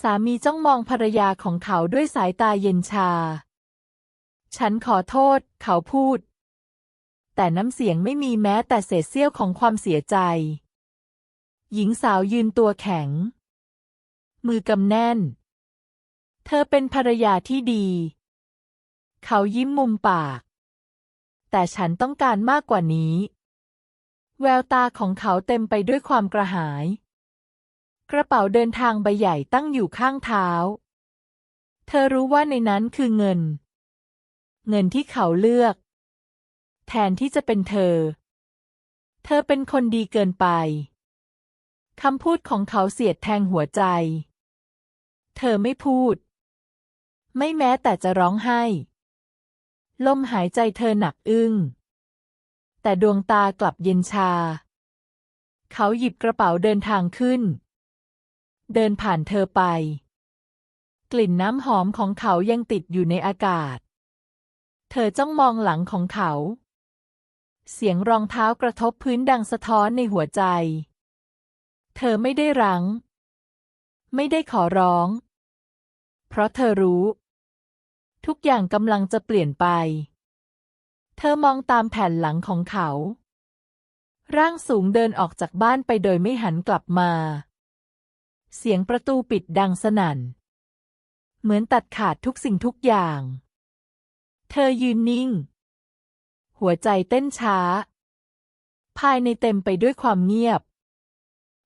สามีจ้องมองภรรยาของเขาด้วยสายตาเย็นชา ฉันขอโทษ เขาพูด แต่น้ำเสียงไม่มีแม้แต่เศษเสี้ยวของความเสียใจ หญิงสาวยืนตัวแข็ง มือกำแน่น เธอเป็นภรรยาที่ดี เขายิ้มมุมปาก แต่ฉันต้องการมากกว่านี้ แววตาของเขาเต็มไปด้วยความกระหาย กระเป๋าเดินทางใบใหญ่ตั้งอยู่ข้างเท้า เธอรู้ว่าในนั้นคือเงิน เงินที่เขาเลือก แทนที่จะเป็นเธอ เธอเป็นคนดีเกินไปคำพูดของเขาเสียดแทงหัวใจ เธอไม่พูด ไม่แม้แต่จะร้องไห้ ลมหายใจเธอหนักอึ้ง แต่ดวงตากลับเย็นชา เขาหยิบกระเป๋าเดินทางขึ้น เดินผ่านเธอไป กลิ่นน้ำหอมของเขายังติดอยู่ในอากาศ เธอจ้องมองหลังของเขา เสียงรองเท้ากระทบพื้นดังสะท้อนในหัวใจ เธอไม่ได้รั้งไม่ได้ขอร้อง เพราะเธอรู้ ทุกอย่างกำลังจะเปลี่ยนไป เธอมองตามแผ่นหลังของเขา ร่างสูงเดินออกจากบ้านไปโดยไม่หันกลับมา เสียงประตูปิดดังสนั่น เหมือนตัดขาดทุกสิ่งทุกอย่าง เธอยืนนิ่ง หัวใจเต้นช้า ภายในเต็มไปด้วยความเงียบ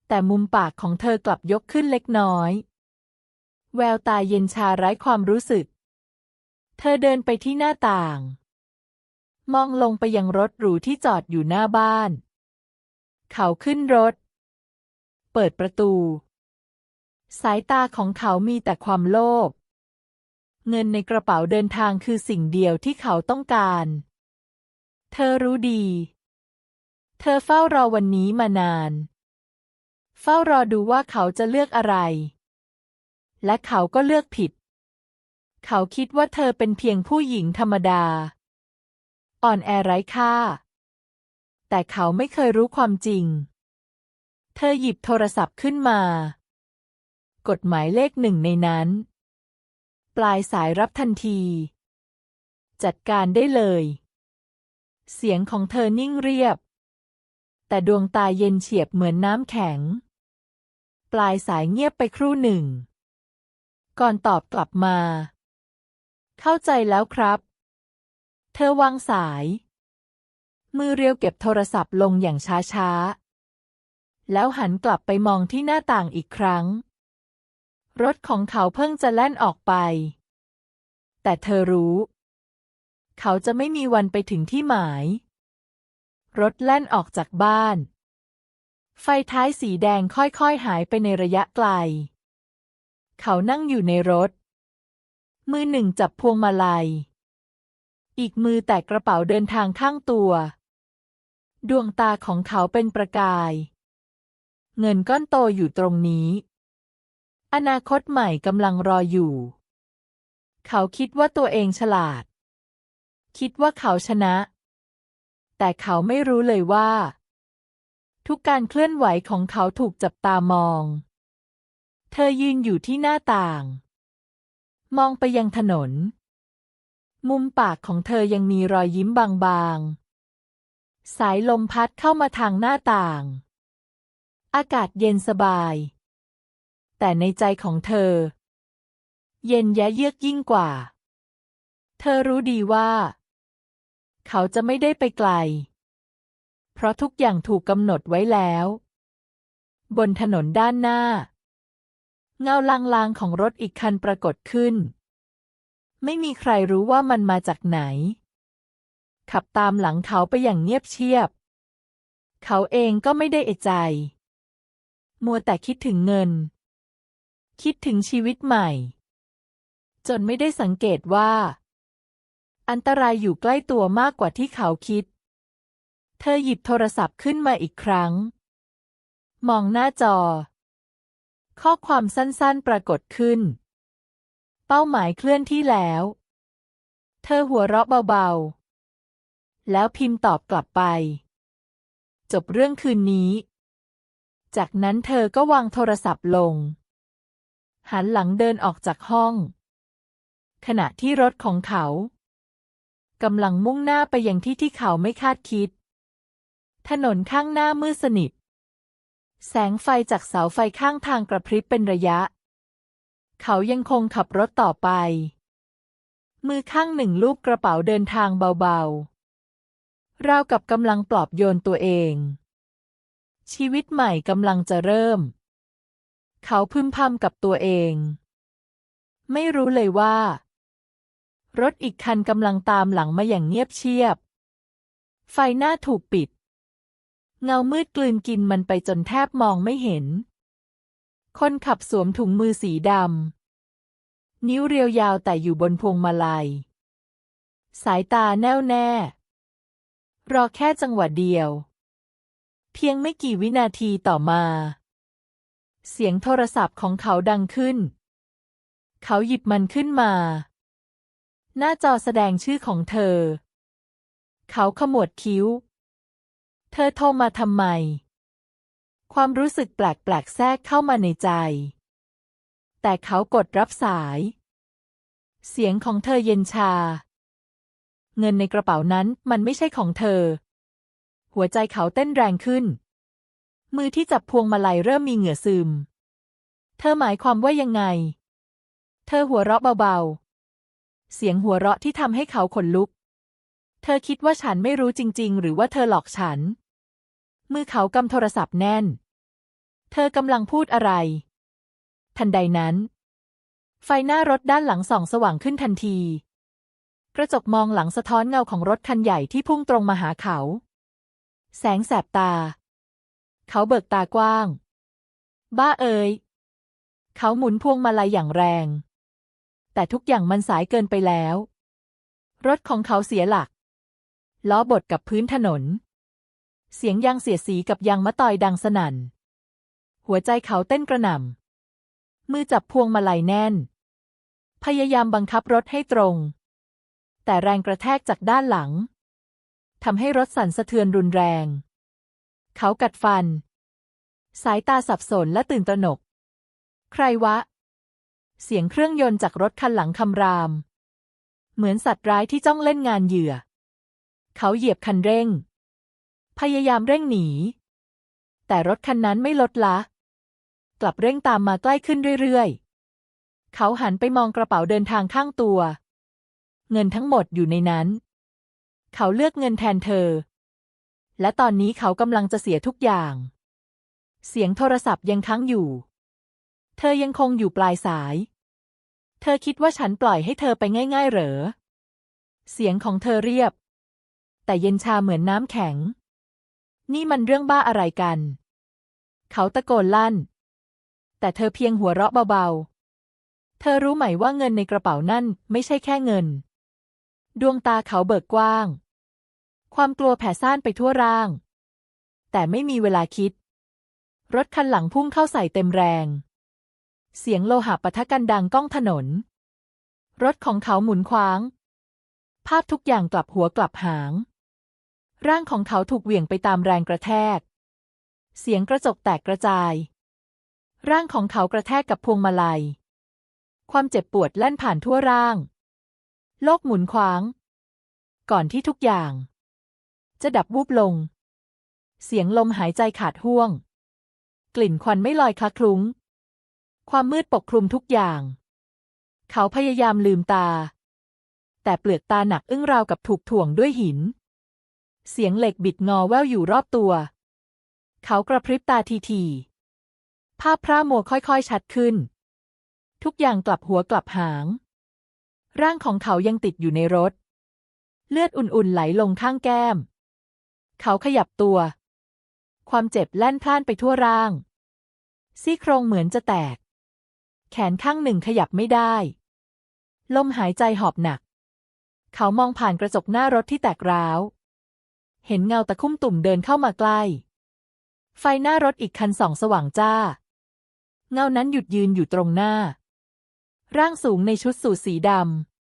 แต่มุมปากของเธอกลับยกขึ้นเล็กน้อย แววตาเย็นชาไร้ความรู้สึก เธอเดินไปที่หน้าต่าง มองลงไปยังรถหรูที่จอดอยู่หน้าบ้าน เขาขึ้นรถ เปิดประตู สายตาของเขามีแต่ความโลภ เงินในกระเป๋าเดินทางคือสิ่งเดียวที่เขาต้องการ เธอรู้ดี เธอเฝ้ารอวันนี้มานาน เฝ้ารอดูว่าเขาจะเลือกอะไร และเขาก็เลือกผิด เขาคิดว่าเธอเป็นเพียงผู้หญิงธรรมดา อ่อนแอไร้ค่า แต่เขาไม่เคยรู้ความจริง เธอหยิบโทรศัพท์ขึ้นมา กดหมายเลขหนึ่งในนั้น ปลายสายรับทันที จัดการได้เลย เสียงของเธอนิ่งเรียบ แต่ดวงตาเย็นเฉียบเหมือนน้ำแข็ง ปลายสายเงียบไปครู่หนึ่ง ก่อนตอบกลับมา เข้าใจแล้วครับ เธอวางสาย มือเรียวเก็บโทรศัพท์ลงอย่างช้าๆแล้วหันกลับไปมองที่หน้าต่างอีกครั้ง รถของเขาเพิ่งจะแล่นออกไป แต่เธอรู้ เขาจะไม่มีวันไปถึงที่หมาย รถแล่นออกจากบ้าน ไฟท้ายสีแดงค่อยๆหายไปในระยะไกล เขานั่งอยู่ในรถ มือหนึ่งจับพวงมาลัย อีกมือแตะกระเป๋าเดินทางข้างตัว ดวงตาของเขาเป็นประกาย เงินก้อนโตอยู่ตรงนี้ อนาคตใหม่กำลังรออยู่ เขาคิดว่าตัวเองฉลาด คิดว่าเขาชนะ แต่เขาไม่รู้เลยว่า ทุกการเคลื่อนไหวของเขาถูกจับตามอง เธอยืนอยู่ที่หน้าต่าง มองไปยังถนน มุมปากของเธอยังมีรอยยิ้มบางๆ สายลมพัดเข้ามาทางหน้าต่าง อากาศเย็นสบาย แต่ในใจของเธอ เย็นยะเยือกยิ่งกว่า เธอรู้ดีว่า เขาจะไม่ได้ไปไกล เพราะทุกอย่างถูกกำหนดไว้แล้ว บนถนนด้านหน้า เงาลางๆของรถอีกคันปรากฏขึ้น ไม่มีใครรู้ว่ามันมาจากไหน ขับตามหลังเขาไปอย่างเงียบเชียบ เขาเองก็ไม่ได้เอะใจ มัวแต่คิดถึงเงิน คิดถึงชีวิตใหม่ จนไม่ได้สังเกตว่า อันตรายอยู่ใกล้ตัวมากกว่าที่เขาคิด เธอหยิบโทรศัพท์ขึ้นมาอีกครั้ง มองหน้าจอ ข้อความสั้นๆปรากฏขึ้น เป้าหมายเคลื่อนที่แล้ว เธอหัวเราะเบาๆ แล้วพิมพ์ตอบกลับไป จบเรื่องคืนนี้ จากนั้นเธอก็วางโทรศัพท์ลง หันหลังเดินออกจากห้อง ขณะที่รถของเขากำลังมุ่งหน้าไปยังที่ที่เขาไม่คาดคิด ถนนข้างหน้ามืดสนิท แสงไฟจากเสาไฟข้างทางกระพริบเป็นระยะ เขายังคงขับรถต่อไป มือข้างหนึ่งลูบกระเป๋าเดินทางเบาๆ ราวกับกำลังปลอบโยนตัวเอง ชีวิตใหม่กำลังจะเริ่ม เขาพึมพำกับตัวเอง ไม่รู้เลยว่า รถอีกคันกำลังตามหลังมาอย่างเงียบเชียบ ไฟหน้าถูกปิด เงามืดกลืนกินมันไปจนแทบมองไม่เห็น คนขับสวมถุงมือสีดำนิ้วเรียวยาวแต่อยู่บนพวงมาลัย สายตาแน่วแน่ รอแค่จังหวะเดียว เพียงไม่กี่วินาทีต่อมา เสียงโทรศัพท์ของเขาดังขึ้น เขาหยิบมันขึ้นมา หน้าจอแสดงชื่อของเธอ เขาขมวดคิ้ว เธอโทรมาทำไม ความรู้สึกแปลกๆแทรกเข้ามาในใจ แต่เขากดรับสาย เสียงของเธอเย็นชา เงินในกระเป๋านั้นมันไม่ใช่ของเธอ หัวใจเขาเต้นแรงขึ้น มือที่จับพวงมาลัยเริ่มมีเหงื่อซึม เธอหมายความว่ายังไง เธอหัวเราะเบาๆ เสียงหัวเราะที่ทำให้เขาขนลุก เธอคิดว่าฉันไม่รู้จริง ๆ หรือว่าเธอหลอกฉัน มือเขากำโทรศัพท์แน่น เธอกำลังพูดอะไร ทันใดนั้น ไฟหน้ารถด้านหลังส่องสว่างขึ้นทันที กระจกมองหลังสะท้อนเงาของรถคันใหญ่ที่พุ่งตรงมาหาเขา แสงแสบตา เขาเบิกตากว้าง บ้าเอ๋ยเขาหมุนพวงมาลัยอย่างแรง แต่ทุกอย่างมันสายเกินไปแล้ว รถของเขาเสียหลัก ล้อบดกับพื้นถนน เสียงยางเสียสีกับยางมะตอยดังสนั่น หัวใจเขาเต้นกระหน่ำ มือจับพวงมาลัยแน่น พยายามบังคับรถให้ตรง แต่แรงกระแทกจากด้านหลังทำให้รถสั่นสะเทือนรุนแรง เขากัดฟัน สายตาสับสนและตื่นตระหนก ใครวะ เสียงเครื่องยนต์จากรถคันหลังคำราม เหมือนสัตว์ร้ายที่จ้องเล่นงานเหยื่อ เขาเหยียบคันเร่ง พยายามเร่งหนี แต่รถคันนั้นไม่ลดละ กลับเร่งตามมาใกล้ขึ้นเรื่อยๆ เขาหันไปมองกระเป๋าเดินทางข้างตัว เงินทั้งหมดอยู่ในนั้น เขาเลือกเงินแทนเธอ และตอนนี้เขากำลังจะเสียทุกอย่าง เสียงโทรศัพท์ยังค้างอยู่ เธอยังคงอยู่ปลายสาย เธอคิดว่าฉันปล่อยให้เธอไปง่าย ๆ เหรอ เสียงของเธอเรียบ แต่เย็นชาเหมือนน้ำแข็ง นี่มันเรื่องบ้าอะไรกัน เขาตะโกนลั่น แต่เธอเพียงหัวเราะเบาๆ เธอรู้ไหมว่าเงินในกระเป๋านั่นไม่ใช่แค่เงิน ดวงตาเขาเบิกกว้าง ความกลัวแผ่ซ่านไปทั่วร่าง แต่ไม่มีเวลาคิด รถคันหลังพุ่งเข้าใส่เต็มแรง เสียงโลหะปะทะกันดังก้องถนน รถของเขาหมุนคว้าง ภาพทุกอย่างกลับหัวกลับหาง ร่างของเขาถูกเหวี่ยงไปตามแรงกระแทก เสียงกระจกแตกกระจาย ร่างของเขากระแทกกับพวงมาลัย ความเจ็บปวดแล่นผ่านทั่วร่าง โลกหมุนคว้าง ก่อนที่ทุกอย่าง จะดับวูบลง เสียงลมหายใจขาดห่วง กลิ่นควันไม่ลอยคละคลุ้ง ความมืดปกคลุมทุกอย่าง เขาพยายามลืมตา แต่เปลือกตาหนักอึ้งราวกับถูกถ่วงด้วยหิน เสียงเหล็กบิดงอแววอยู่รอบตัว เขากระพริบตาทีๆภาพพร่ามัวค่อยๆ ชัดขึ้น ทุกอย่างกลับหัวกลับหาง ร่างของเขายังติดอยู่ในรถ เลือดอุ่นๆไหลลงข้างแก้ม เขาขยับตัว ความเจ็บแล่นพล่านไปทั่วร่าง ซี่โครงเหมือนจะแตก แขนข้างหนึ่งขยับไม่ได้ ลมหายใจหอบหนัก เขามองผ่านกระจกหน้ารถที่แตกร้าว เห็นเงาตะคุ่มตุ่มเดินเข้ามาใกล้ ไฟหน้ารถอีกคันส่องสว่างจ้า เงานั้นหยุดยืนอยู่ตรงหน้า ร่างสูงในชุดสูทสีด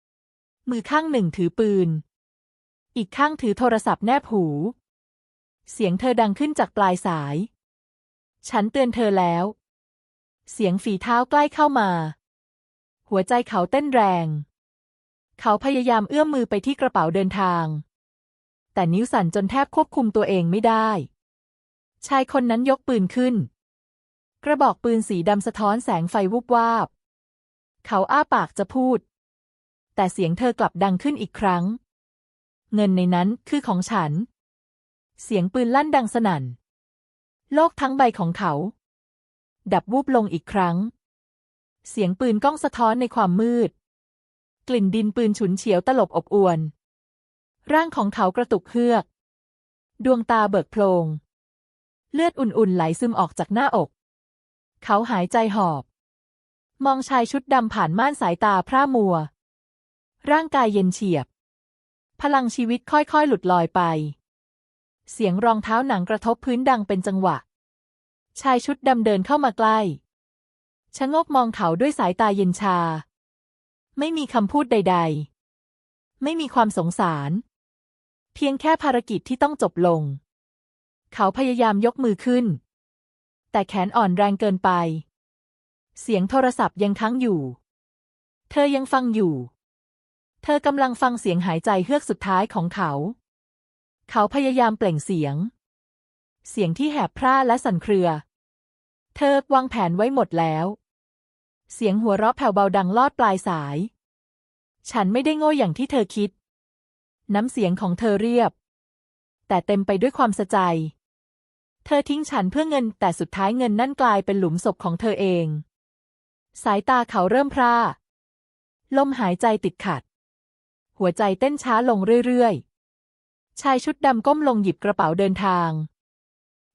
ำมือข้างหนึ่งถือปืน อีกข้างถือโทรศัพท์แนบหู เสียงเธอดังขึ้นจากปลายสาย ฉันเตือนเธอแล้ว เสียงฝีเท้าใกล้เข้ามา หัวใจเขาเต้นแรง เขาพยายามเอื้อมมือไปที่กระเป๋าเดินทาง แต่นิ้วสั่นจนแทบควบคุมตัวเองไม่ได้ ชายคนนั้นยกปืนขึ้น กระบอกปืนสีดำสะท้อนแสงไฟวุบวาบ เขาอ้าปากจะพูด แต่เสียงเธอกลับดังขึ้นอีกครั้ง เงินในนั้นคือของฉัน เสียงปืนลั่นดังสนั่น โลกทั้งใบของเขา ดับวูบลงอีกครั้ง เสียงปืนก้องสะท้อนในความมืด กลิ่นดินปืนฉุนเฉียวตลบอบอวน ร่างของเขากระตุกเฮือก ดวงตาเบิกโพลง เลือดอุ่นๆไหลซึมออกจากหน้าอก เขาหายใจหอบ มองชายชุดดำผ่านม่านสายตาพร่ามัว ร่างกายเย็นเฉียบ พลังชีวิตค่อยๆ หลุดลอยไป เสียงรองเท้าหนังกระทบพื้นดังเป็นจังหวะ ชายชุดดำเดินเข้ามาใกล้ ชะงกมองเขาด้วยสายตาเย็นชา ไม่มีคำพูดใด ๆ ไม่มีความสงสาร เพียงแค่ภารกิจที่ต้องจบลง เขาพยายามยกมือขึ้น แต่แขนอ่อนแรงเกินไป เสียงโทรศัพท์ยังค้างอยู่ เธอยังฟังอยู่ เธอกำลังฟังเสียงหายใจเฮือกสุดท้ายของเขา เขาพยายามเปล่งเสียง เสียงที่แหบพร่าและสั่นเครือ เธอวางแผนไว้หมดแล้ว เสียงหัวเราะแผ่วเบาดังลอดปลายสาย ฉันไม่ได้โง่อย่างที่เธอคิด น้ำเสียงของเธอเรียบ แต่เต็มไปด้วยความสะใจ เธอทิ้งฉันเพื่อเงินแต่สุดท้ายเงินนั่นกลายเป็นหลุมศพของเธอเอง สายตาเขาเริ่มพร่าลมหายใจติดขัด หัวใจเต้นช้าลงเรื่อยๆ ชายชุดดำก้มลงหยิบกระเป๋าเดินทาง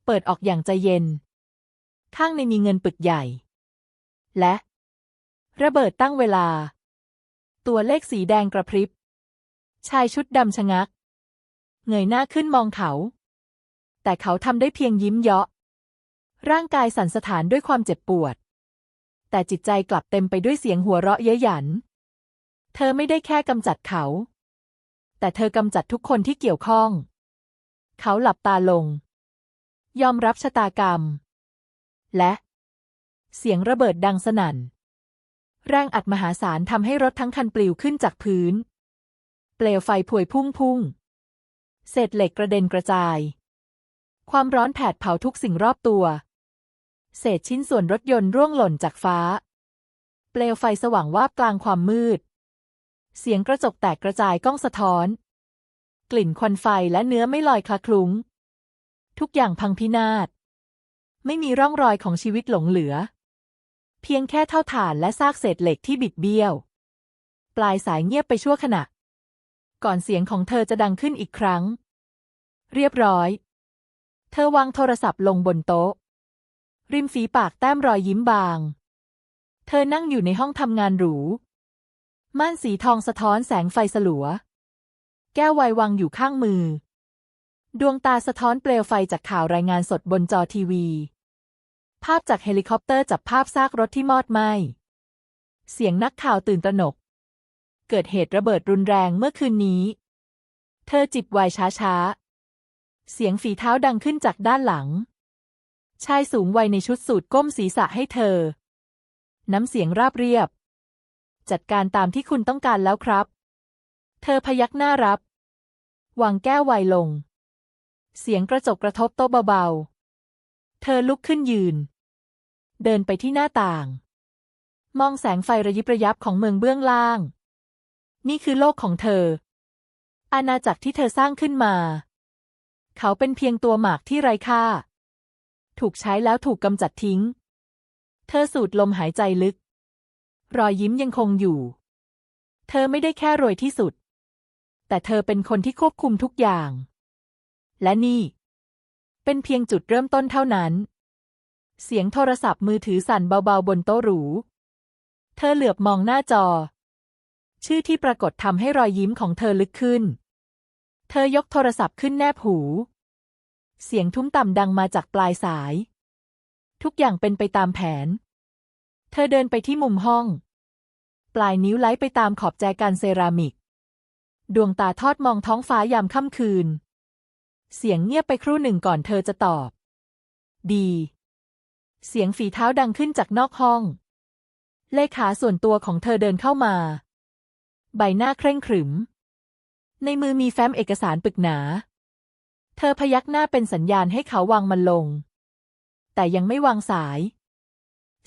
เปิดออกอย่างใจเย็น ข้างในมีเงินปึกใหญ่ และ ระเบิดตั้งเวลา ตัวเลขสีแดงกระพริบ ชายชุดดำชะงัก เงยหน้าขึ้นมองเขา แต่เขาทำได้เพียงยิ้มเยาะ ร่างกายสั่นสะท้านด้วยความเจ็บปวด แต่จิตใจกลับเต็มไปด้วยเสียงหัวเราะเย้ยหยัน เธอไม่ได้แค่กำจัดเขา แต่เธอกำจัดทุกคนที่เกี่ยวข้อง เขาหลับตาลง ยอมรับชะตากรรม และ เสียงระเบิดดังสนั่น แรงอัดมหาศาลทำให้รถทั้งคันปลิวขึ้นจากพื้น เปลวไฟพวยพุ่งพุ่ง เศษเหล็กกระเด็นกระจาย ความร้อนแผดเผาทุกสิ่งรอบตัว เศษชิ้นส่วนรถยนต์ร่วงหล่นจากฟ้า เปลวไฟสว่างวาบกลางความมืด เสียงกระจกแตกกระจายก้องสะท้อน กลิ่นควันไฟและเนื้อไม่ลอยคละคลุ้ง ทุกอย่างพังพินาศ ไม่มีร่องรอยของชีวิตหลงเหลือ เพียงแค่เท่าฐานและซากเศษเหล็กที่บิดเบี้ยว ปลายสายเงียบไปชั่วขณะ ก่อนเสียงของเธอจะดังขึ้นอีกครั้ง เรียบร้อย เธอวางโทรศัพท์ลงบนโต๊ะ ริมฝีปากแต้มรอยยิ้มบาง เธอนั่งอยู่ในห้องทำงานหรู ม่านสีทองสะท้อนแสงไฟสลัว แก้วไวน์วางอยู่ข้างมือ ดวงตาสะท้อนเปลวไฟจากข่าวรายงานสดบนจอทีวี ภาพจากเฮลิคอปเตอร์จับภาพซากรถที่มอดไหม้ เสียงนักข่าวตื่นตระหนก เกิดเหตุระเบิดรุนแรงเมื่อคืนนี้ เธอจิบไวน์ช้าๆ เสียงฝีเท้าดังขึ้นจากด้านหลัง ชายสูงวัยในชุดสูทก้มศีรษะให้เธอ น้ำเสียงราบเรียบ จัดการตามที่คุณต้องการแล้วครับ เธอพยักหน้ารับ วางแก้วไวลง เสียงกระจกกระทบโต๊ะเบาๆ เธอลุกขึ้นยืน เดินไปที่หน้าต่าง มองแสงไฟระยิบระยับของเมืองเบื้องล่าง นี่คือโลกของเธอ อาณาจักรที่เธอสร้างขึ้นมา เขาเป็นเพียงตัวหมากที่ไร้ค่า ถูกใช้แล้วถูกกำจัดทิ้ง เธอสูดลมหายใจลึก รอยยิ้มยังคงอยู่ เธอไม่ได้แค่รวยที่สุด แต่เธอเป็นคนที่ควบคุมทุกอย่าง และนี่ เป็นเพียงจุดเริ่มต้นเท่านั้น เสียงโทรศัพท์มือถือสั่นเบาๆบนโต๊ะหรู เธอเหลือบมองหน้าจอ ชื่อที่ปรากฏทำให้รอยยิ้มของเธอลึกขึ้น เธอยกโทรศัพท์ขึ้นแนบหู เสียงทุ้มต่ำดังมาจากปลายสาย ทุกอย่างเป็นไปตามแผน เธอเดินไปที่มุมห้อง ปลายนิ้วไล้ไปตามขอบแจกันเซรามิก ดวงตาทอดมองท้องฟ้ายามค่ำคืน เสียงเงียบไปครู่หนึ่งก่อนเธอจะตอบ ดี เสียงฝีเท้าดังขึ้นจากนอกห้อง เลขาส่วนตัวของเธอเดินเข้ามา ใบหน้าเคร่งขรึม ในมือมีแฟ้มเอกสารปึกหนา เธอพยักหน้าเป็นสัญญาณให้เขาวางมันลง แต่ยังไม่วางสาย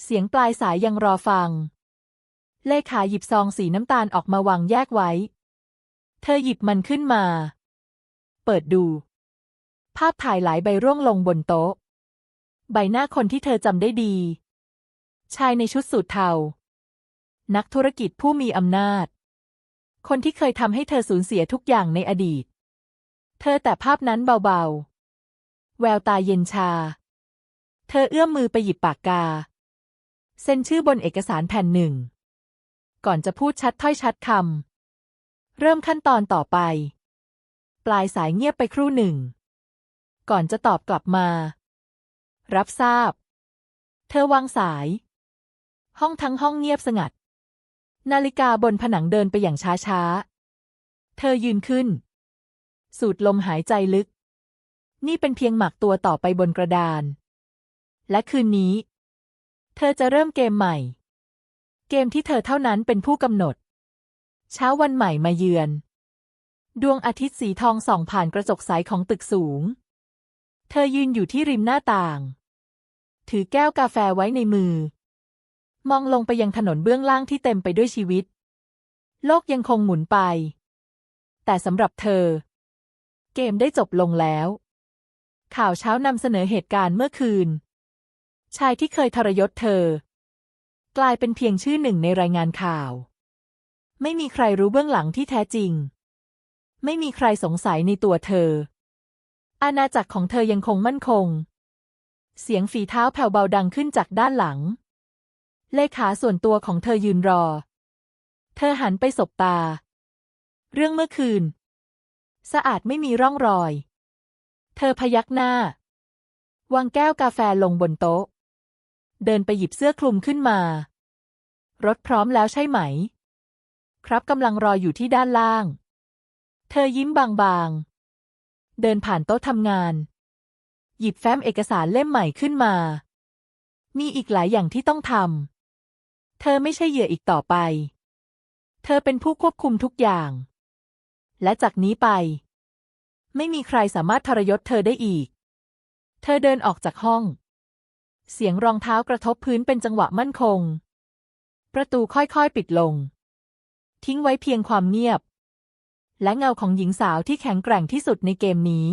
เสียงปลายสายยังรอฟัง เลขาหยิบซองสีน้ำตาลออกมาวางแยกไว้ เธอหยิบมันขึ้นมา เปิดดู ภาพถ่ายหลายใบร่วงลงบนโต๊ะ ใบหน้าคนที่เธอจำได้ดี ชายในชุดสูทเทา นักธุรกิจผู้มีอำนาจ คนที่เคยทำให้เธอสูญเสียทุกอย่างในอดีต เธอแต่ภาพนั้นเบาๆ แววตาเย็นชา เธอเอื้อมมือไปหยิบปากกา เซ็นชื่อบนเอกสารแผ่นหนึ่ง ก่อนจะพูดชัดถ้อยชัดคำ เริ่มขั้นตอนต่อไป ปลายสายเงียบไปครู่หนึ่ง ก่อนจะตอบกลับมา รับทราบ เธอวางสาย ห้องทั้งห้องเงียบสงัด นาฬิกาบนผนังเดินไปอย่างช้าๆเธอยืนขึ้น สูดลมหายใจลึก นี่เป็นเพียงหมักตัวต่อไปบนกระดาน และคืนนี้ เธอจะเริ่มเกมใหม่ เกมที่เธอเท่านั้นเป็นผู้กำหนด เช้าวันใหม่มาเยือน ดวงอาทิตย์สีทองส่องผ่านกระจกใสของตึกสูง เธอยืนอยู่ที่ริมหน้าต่าง ถือแก้วกาแฟไว้ในมือ มองลงไปยังถนนเบื้องล่างที่เต็มไปด้วยชีวิต โลกยังคงหมุนไป แต่สำหรับเธอ เกมได้จบลงแล้ว ข่าวเช้านำเสนอเหตุการณ์เมื่อคืน ชายที่เคยทรยศเธอ กลายเป็นเพียงชื่อหนึ่งในรายงานข่าว ไม่มีใครรู้เบื้องหลังที่แท้จริง ไม่มีใครสงสัยในตัวเธอ อาณาจักรของเธอยังคงมั่นคง เสียงฝีเท้าแผ่วเบาดังขึ้นจากด้านหลัง เลขาส่วนตัวของเธอยืนรอ เธอหันไปสบตา เรื่องเมื่อคืน สะอาดไม่มีร่องรอย เธอพยักหน้าวางแก้วกาแฟลงบนโต๊ะ เดินไปหยิบเสื้อคลุมขึ้นมา รถพร้อมแล้วใช่ไหม ครับกำลังรออยู่ที่ด้านล่าง เธอยิ้มบางๆ เดินผ่านโต๊ะทำงาน หยิบแฟ้มเอกสารเล่มใหม่ขึ้นมา มีอีกหลายอย่างที่ต้องทำ เธอไม่ใช่เหยื่ออีกต่อไป เธอเป็นผู้ควบคุมทุกอย่าง และจากนี้ไป ไม่มีใครสามารถทรยศเธอได้อีก เธอเดินออกจากห้อง เสียงรองเท้ากระทบพื้นเป็นจังหวะมั่นคง ประตูค่อยๆปิดลง ทิ้งไว้เพียงความเงียบ และเงาของหญิงสาวที่แข็งแกร่งที่สุดในเกมนี้